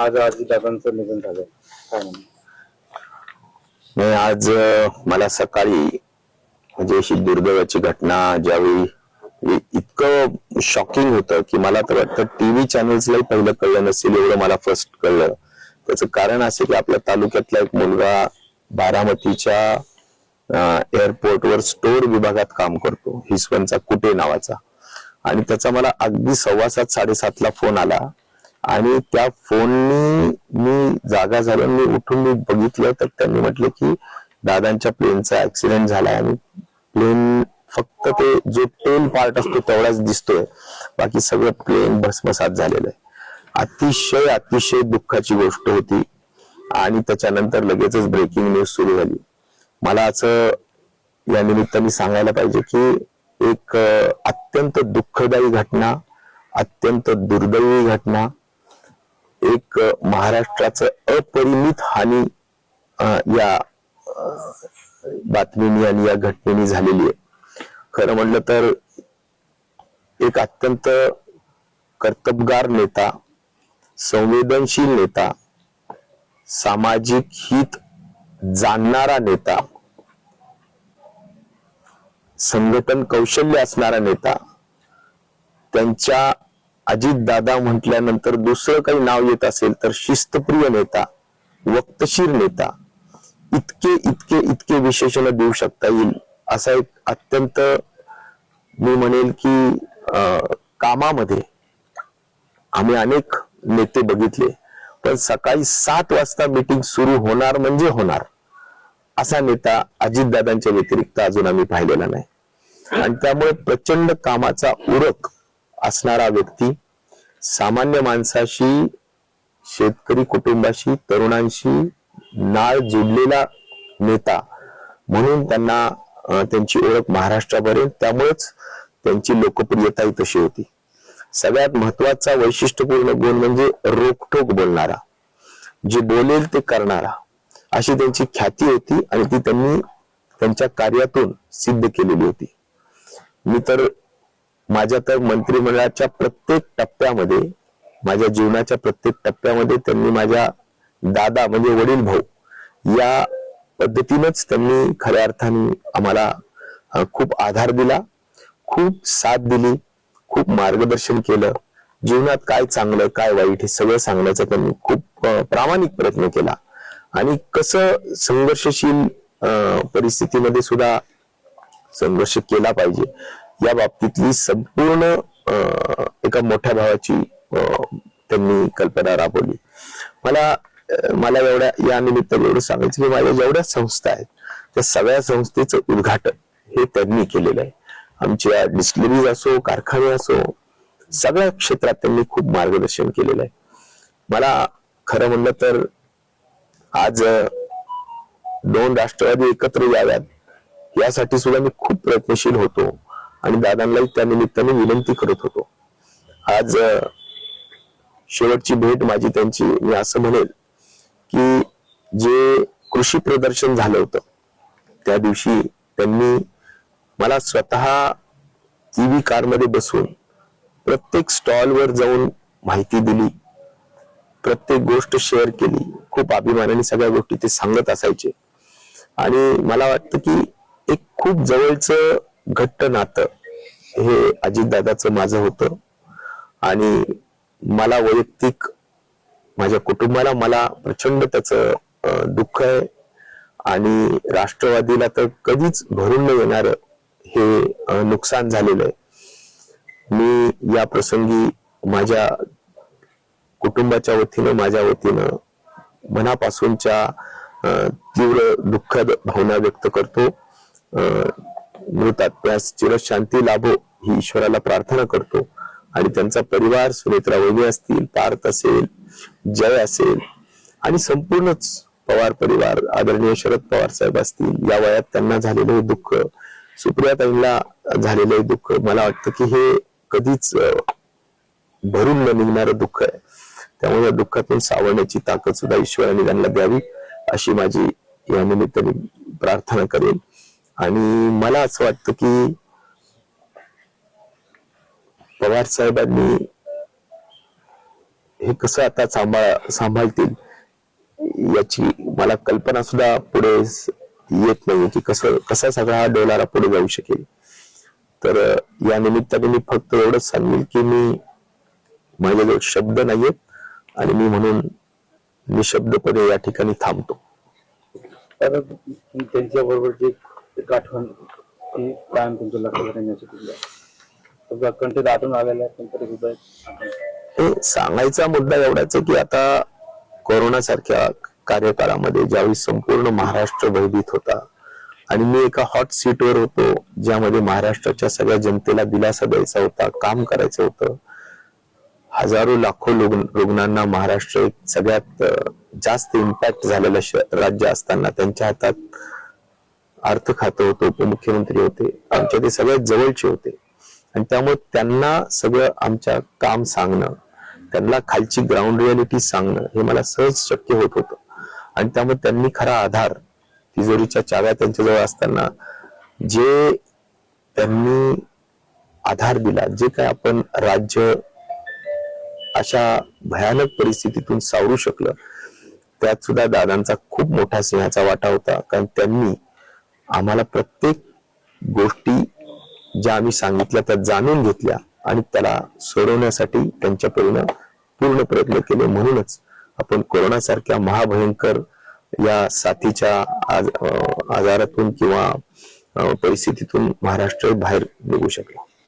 आज आजीदादांचं निधन झालं. काय नाही आज मला सकाळी म्हणजे अशी दुर्दैवाची घटना ज्यावेळी इ- इतकं शॉकिंग होतं की मला तर वाटतं टीव्ही चॅनल्सलाही पहिलं कळलं नसेल एवढं मला फर्स्ट कळलं. त्याचं कारण असं की आपल्या तालुक्यातला एक मुलगा बारामतीच्या एअरपोर्टवर स्टोअर विभागात काम करतो. हिसवनचा कुटे नावाचा. आणि त्याचा मला अगदी सव्वा सात साडेसातला फोन आला. आणि त्या फोननी मी जागा झालो मी उठून मी बघितलं तर त्यांनी म्हटलं की दादांच्या प्लेनचा ऍक्सिडेंट झालाय आणि प्लेन फक्त ते जो टेल पार्ट असतो तेवढाच दिसतोय. बाकी सगळं प्लेन भस्मसात झालेलं आहे. अतिशय अतिशय दुःखाची गोष्ट होती. आणि त्याच्यानंतर लगेचच ब्रेकिंग न्यूज सुरू झाली. मला असं या निमित्ताने सांगायला पाहिजे की एक अत्यंत दुःखदायी घटना अत्यंत दुर्दैवी घटना एक महाराष्ट्राचं अपरिमित हानी या बातमीनी आणि या घटनेनी झालेली आहे. खरं म्हणलं तर एक अत्यंत कर्तबगार नेता संवेदनशील नेता सामाजिक हित जाणणारा नेता संघटन कौशल्य असणारा नेता त्यांच्या अजित दादा म्हटल्यानंतर दुसरं काही नाव येत असेल तर शिस्तप्रिय नेता वक्तशीर नेता इतके इतके इतके विशेषण देऊ शकता येईल. असा एक अत्यंत मी म्हणेल की कामामध्ये आम्ही अनेक नेते बघितले पण सकाळी सात वाजता मीटिंग सुरू होणार म्हणजे होणार. असा नेता अजितदादांच्या व्यतिरिक्त अजून आम्ही पाहिलेला नाही. आणि त्यामुळे प्रचंड कामाचा उरक असणारा व्यक्ती सामान्य माणसाशी शेतकरी कुटुंबाशी तरुणांशी नाळ जोडलेला नेता म्हणून त्यांना त्यांची ओळख महाराष्ट्रापर्यंत त्यामुळेच त्यांची लोकप्रियताही तशी होती. सगळ्यात महत्त्वाचा वैशिष्ट्यपूर्ण गुण म्हणजे रोखोक बोलणारा. जे बोलेल ते करणारा. अशी त्यांची ख्याती होती आणि ती त्यांनी त्यांच्या कार्यातून सिद्ध केलेली होती. मी तर माझ्या तर मंत्रिमंडळाच्या प्रत्येक टप्प्यामध्ये माझ्या जीवनाच्या प्रत्येक टप्प्यामध्ये त्यांनी माझ्या दादा म्हणजे वडील भाऊ या पद्धतीनंच त्यांनी खऱ्या अर्थाने आम्हाला खूप आधार दिला खूप साथ दिली खूप मार्गदर्शन केलं. जीवनात काय चांगलं काय वाईट हे सगळं सांगण्याचा त्यांनी खूप प्रामाणिक प्रयत्न केला. आणि कसं संघर्षशील अं, परिस्थितीमध्ये सुद्धा संघर्ष केला पाहिजे. या बाबतीतली संपूर्ण एका मोठ्या भावाची त्यांनी कल्पना राबवली. मला मला एवढ्या या निमित्त एवढं सांगायचं की माझ्या जेवढ्या संस्था आहेत त्या सगळ्या संस्थेचं उद्घाटन हे त्यांनी केलेलं आहे. आमच्या डिस्टिलरीज असो कारखाने असो सगळ्या क्षेत्रात त्यांनी खूप मार्गदर्शन केलेलं आहे. मला खरं म्हणलं तर आज दोन राष्ट्रवादी एकत्र याव्यात यासाठी सुद्धा मी खूप प्रयत्नशील होतो. आणि दादांनाही त्या निमित्ताने विनंती करत होतो. आज शेवटची भेट माझी त्यांची. मी असं म्हणेल की जे कृषी प्रदर्शन झालं होतं त्या दिवशी त्यांनी मला स्वतः टीव्ही कारमध्ये बसून प्रत्येक स्टॉलवर जाऊन माहिती दिली. प्रत्येक गोष्ट शेअर केली. खूप अभिमानाने सगळ्या गोष्टी ते सांगत असायचे. आणि मला वाटतं की एक खूप जवळचं घट्ट नातं हे अजितदादाचं माझं होतं. आणि मला वैयक्तिक माझ्या कुटुंबाला मला प्रचंड त्याचं दुःख आहे. आणि राष्ट्रवादीला तर कधीच भरून न येणार हे नुकसान झालेलं आहे. मी या प्रसंगी माझ्या कुटुंबाच्या वतीनं माझ्या वतीनं मनापासूनच्या अं, तीव्र दुःखद भावना व्यक्त करतो. अं, मृतात्म्यास चिरशांती लाभो ही ईश्वराला प्रार्थना करतो. आणि त्यांचा परिवार सुनेत्रा वहिनी असतील पार्थ असेल जय असेल आणि संपूर्णच पवार परिवार आदरणीय शरद पवार साहेब असतील या वयात त्यांना झालेलं दुःख सुप्रियाताईंना झालेलं झालेले दुःख मला वाटतं की हे कधीच भरून न निघणारं दुःख आहे. त्यामुळे या दुःखातून सावरण्याची ताकद सुद्धा ईश्वराने त्यांना द्यावी अशी माझी या निमित्ताने प्रार्थना करेल आणि मला असं वाटतं की पवार साहेबांनी हे कसं आता सांभाळ सांभाळतील याची मला कल्पना सुद्धा पुढे येत नाही की कसं कसा सगळा हा डोलारा पुढे जाऊ शकेल. तर या निमित्ताने मी फक्त एवढंच सांगेल की मी माझ्याजवळ शब्द नाहीयेत आणि मी म्हणून निशब्दपणे या ठिकाणी थांबतो. तर त्यांच्या बरोबरची एक आठवण ती कायम तुमच्या लक्षात राहण्यासाठी तुमच्या कंठ दाटून आलेला पण तरी सुद्धा हे सांगायचा मुद्दा एवढाच आहे की आता कोरोना सारख्या कार्यकाळामध्ये ज्यावेळी संपूर्ण महाराष्ट्र भयभीत होता आणि मी एका हॉट सीटवर होतो ज्यामध्ये महाराष्ट्राच्या सगळ्या जनतेला दिलासा द्यायचा होता काम करायचं होतं हजारो लाखो रुग्णांना महाराष्ट्र एक सगळ्यात जास्त इम्पॅक्ट झालेलं राज्य असताना त्यांच्या हातात अर्थ खातं होतं उपमुख्यमंत्री होते आमच्या ते सगळ्यात जवळचे होते. आणि त्यामुळे त्यांना सगळं आमच्या काम सांगणं त्यांना खालची ग्राउंड रियालिटी सांगणं हे मला सहज शक्य होत होतं. आणि त्यामुळे त्यांनी खरा आधार तिजोरीच्या चाव्या त्यांच्याजवळ असताना जे त्यांनी आधार दिला जे काय आपण राज्य अशा भयानक परिस्थितीतून सावरू शकलं त्यात सुद्धा दादांचा खूप मोठा सिंहाचा वाटा होता. कारण त्यांनी आम्हाला प्रत्येक गोष्टी ज्या आम्ही सांगितल्या त्या जाणून घेतल्या आणि त्याला सोडवण्यासाठी त्यांच्या पूर्ण प्रयत्न केले. म्हणूनच आपण कोरोना सारख्या महाभयंकर या साथीच्या आज आजारातून किंवा परिस्थितीतून महाराष्ट्र बाहेर निघू शकला.